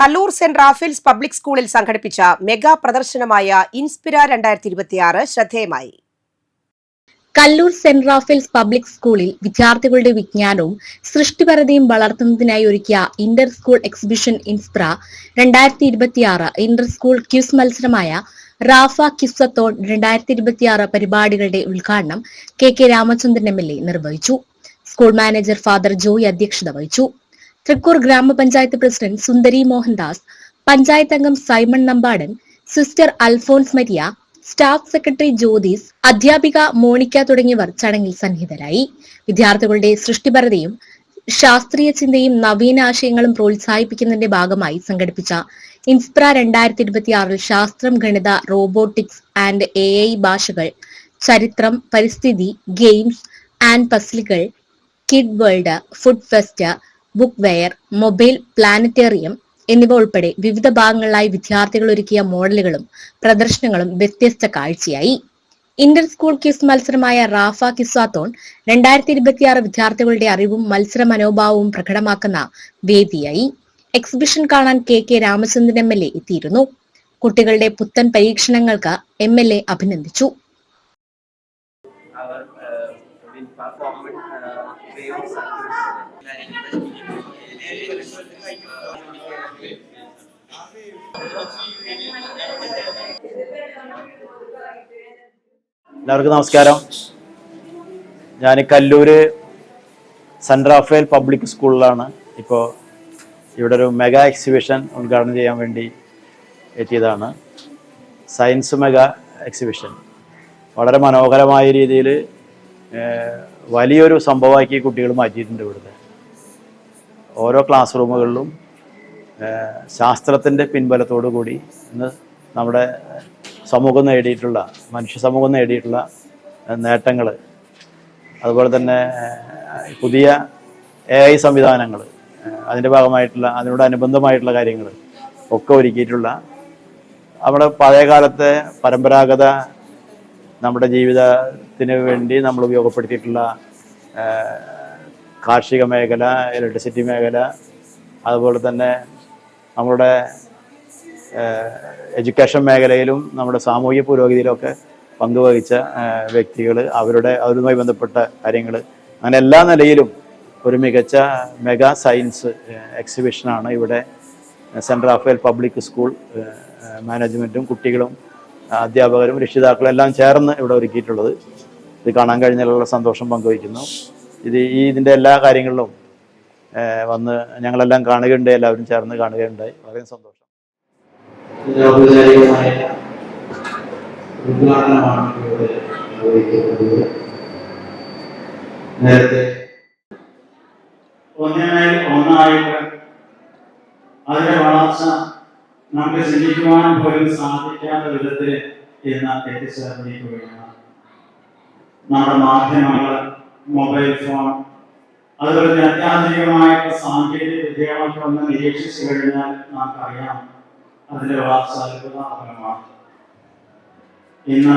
Kallur saint Raphael's public സ്കൂളിൽ സംഘടിപ്പിച്ച mega പ്രദർശനമായ ഇൻസ്പിര രണ്ടായിരത്തി ഇരുപത്തിയാറ് ശ്രദ്ധേയമായി. കല്ലൂർ സെന്റ് റാഫേൽസ് പബ്ലിക് സ്കൂളിൽ വിദ്യാർത്ഥികളുടെ വിജ്ഞാനവും സൃഷ്ടിപരതയും വളർത്തുന്നതിനായി ഒരുക്കിയ ഇന്റർ സ്കൂൾ എക്സിബിഷൻ ഇൻസ്പ്ര രണ്ടായിരത്തി ഇരുപത്തിയാറ് ഇന്റർ സ്കൂൾ ക്യൂസ് മത്സരമായ റാഫ ക്യുസത്തോൺ രണ്ടായിരത്തി ഇരുപത്തിയാറ് പരിപാടികളുടെ ഉദ്ഘാടനം K K Ramachandran M L A നിർവഹിച്ചു. സ്കൂൾ മാനേജർ ഫാദർ ജോയി അധ്യക്ഷത വഹിച്ചു. തൃക്കൂർ ഗ്രാമപഞ്ചായത്ത് പ്രസിഡന്റ് സുന്ദരി മോഹൻദാസ് പഞ്ചായത്ത് അംഗം Simon Nambadan sister Alphonse Maria staff secretary Jyothis അധ്യാപിക മോണിക്ക തുടങ്ങിയവർ ചടങ്ങിൽ സന്നിഹിതരായി. വിദ്യാർത്ഥികളുടെ സൃഷ്ടിപരതയും ശാസ്ത്രീയ ചിന്തയും നവീന ആശയങ്ങളും പ്രോത്സാഹിപ്പിക്കുന്നതിന്റെ ഭാഗമായി സംഘടിപ്പിച്ച ഇൻസ്പ്ര രണ്ടായിരത്തി ഇരുപത്തിയാറിൽ ശാസ്ത്രം ഗണിത റോബോട്ടിക്സ് ആൻഡ് എ ഐ ഭാഷകൾ ചരിത്രം പരിസ്ഥിതി games and പസിലുകൾ kid world food fest book wear mobile planetarium എന്നിവ ഉൾപ്പെടെ വിവിധ ഭാഗങ്ങളിലായി വിദ്യാർത്ഥികൾ ഒരുക്കിയ മോഡലുകളും പ്രദർശനങ്ങളും വ്യത്യസ്ത കാഴ്ചയായി. ഇന്റർ സ്കൂൾ ക്വിസ് മത്സരമായ റാഫ കിസ്വാത്തോൺ രണ്ടായിരത്തി ഇരുപത്തിയാറ് വിദ്യാർത്ഥികളുടെ അറിവും മത്സര മനോഭാവവും പ്രകടമാക്കുന്ന വേദിയായി. എക്സിബിഷൻ കാണാൻ K K Ramachandran M L A എത്തിയിരുന്നു. കുട്ടികളുടെ പുത്തൻ പരീക്ഷണങ്ങൾക്ക് എം എൽ എ അഭിനന്ദിച്ചു. എല്ലാവർക്കും നമസ്കാരം. ഞാൻ കല്ലൂര് സെന്റ് റാഫേൽ പബ്ലിക് സ്കൂളിലാണ് ഇപ്പോൾ ഇവിടെ ഒരു മെഗാ എക്സിബിഷൻ ഉദ്ഘാടനം ചെയ്യാൻ വേണ്ടി എത്തിയതാണ്. Science mega exhibition. വളരെ മനോഹരമായ രീതിയിൽ വലിയൊരു സംഭവമാക്കി കുട്ടികൾ മാറ്റിയിട്ടുണ്ട് ഇവിടുത്തെ ഓരോ ക്ലാസ് റൂമുകളിലും ശാസ്ത്രത്തിന്റെ പിൻബലത്തോടു കൂടി ഇന്ന് നമ്മുടെ സമൂഹം നേടിയിട്ടുള്ള മനുഷ്യ സമൂഹം നേടിയിട്ടുള്ള നേട്ടങ്ങൾ അതുപോലെ തന്നെ പുതിയ എ ഐ സംവിധാനങ്ങൾ അതിന്റെ ഭാഗമായിട്ടുള്ള അതിനോടനുബന്ധമായിട്ടുള്ള കാര്യങ്ങൾ ഒക്കെ ഒരുക്കിയിട്ടുള്ള നമ്മുടെ പഴയകാലത്തെ പരമ്പരാഗത നമ്മുടെ ജീവിതത്തിന് വേണ്ടി നമ്മൾ ഉപയോഗപ്പെടുത്തിയിട്ടുള്ള കാർഷിക മേഖല ഇലക്ട്രിസിറ്റി മേഖല അതുപോലെ തന്നെ നമ്മുടെ എഡ്യൂക്കേഷൻ മേഖലയിലും നമ്മുടെ സാമൂഹിക പുരോഗതിയിലൊക്കെ പങ്കുവഹിച്ച വ്യക്തികൾ അവരുടെ അവരുമായി ബന്ധപ്പെട്ട കാര്യങ്ങൾ അങ്ങനെ എല്ലാ നിലയിലും ഒരു മികച്ച മെഗാ സയൻസ് എക്സിബിഷനാണ് ഇവിടെ സെൻട്രൽ റാഫേൽ പബ്ലിക് സ്കൂൾ മാനേജ്മെന്റും കുട്ടികളും അധ്യാപകരും രക്ഷിതാക്കളും എല്ലാം ചേർന്ന് ഇവിടെ ഒരുക്കിയിട്ടുള്ളത്. ഇത് കാണാൻ കഴിഞ്ഞാലുള്ള സന്തോഷം പങ്കുവയ്ക്കുന്നു. ഇത് ഈ ഇതിന്റെ എല്ലാ കാര്യങ്ങളിലും വന്ന് ഞങ്ങളെല്ലാം കാണുകയുണ്ടായി എല്ലാവരും ചേർന്ന് കാണുകയുണ്ടായി. വളരെ സന്തോഷം. നേരത്തെ ഒന്നായിട്ട് അതിന്റെ വളർച്ച നമുക്ക് ചിന്തിക്കുവാൻ പോലും സാധിക്കാത്ത വിധത്തിൽ ഇന്ന് എത്തിച്ചേർന്നിരിക്കുകയാണ് നമ്മുടെ മാധ്യമങ്ങൾ മൊബൈൽ ഫോൺ അതുപോലെ തന്നെ അത്യാധുനികമായിട്ടുള്ള സാങ്കേതിക വിദ്യകളൊക്കെ ഒന്ന് നിരീക്ഷിച്ചു കഴിഞ്ഞാൽ നമുക്കറിയാം അതിന്റെ അത്ഭുതാത്മകമാണ് ഇന്ന്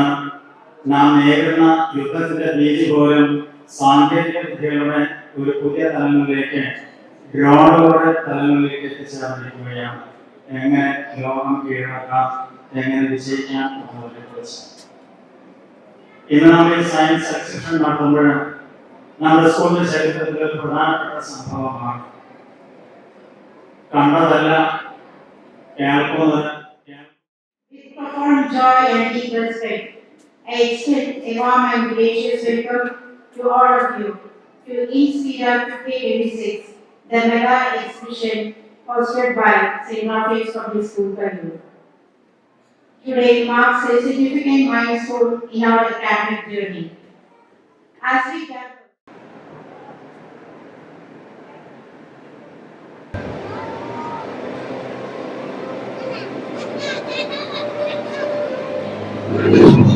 നാം നേരിടുന്ന യുദ്ധത്തിന്റെ രീതി പോലും സാങ്കേതിക വിദ്യകളുടെ ഒരു പുതിയ തലങ്ങളിലേക്ക് ഡ്രോണുകളുടെ തലങ്ങളിലേക്ക് എത്തിച്ചേർന്നിരിക്കുകയാണ്. എങ്ങനെ ലോകം കീഴടക്കാം എങ്ങനെ വിജയിക്കാം എന്നതിനെ കുറിച്ച് ಎಕನಾಮಿಕ್ ಸೈನ್ಸ್ ಸಕ್ಸೆಷನ್ ಮಾಡ್ಕೊಂಡ್ಬಿಡೋಣ ನಮ್ಮ ಸ್ಕೂಲ್ನ ಚರಿತ್ರೆಯಲ್ಲಿ ಪ್ರಧಾನ ಸಂಭವ ಮಾಡಿ ಕನ್ನಡದಲ್ಲ ಕ್ಯಾಲ್ಕೋದಲ್ಲ It performed joy and equal strength. I extend a warm and gracious welcome to all of you to Inspira 2026, the mega exhibition hosted by St. Martin's Public School Bangalore. Today marks a significant milestone in our academic journey. As we gather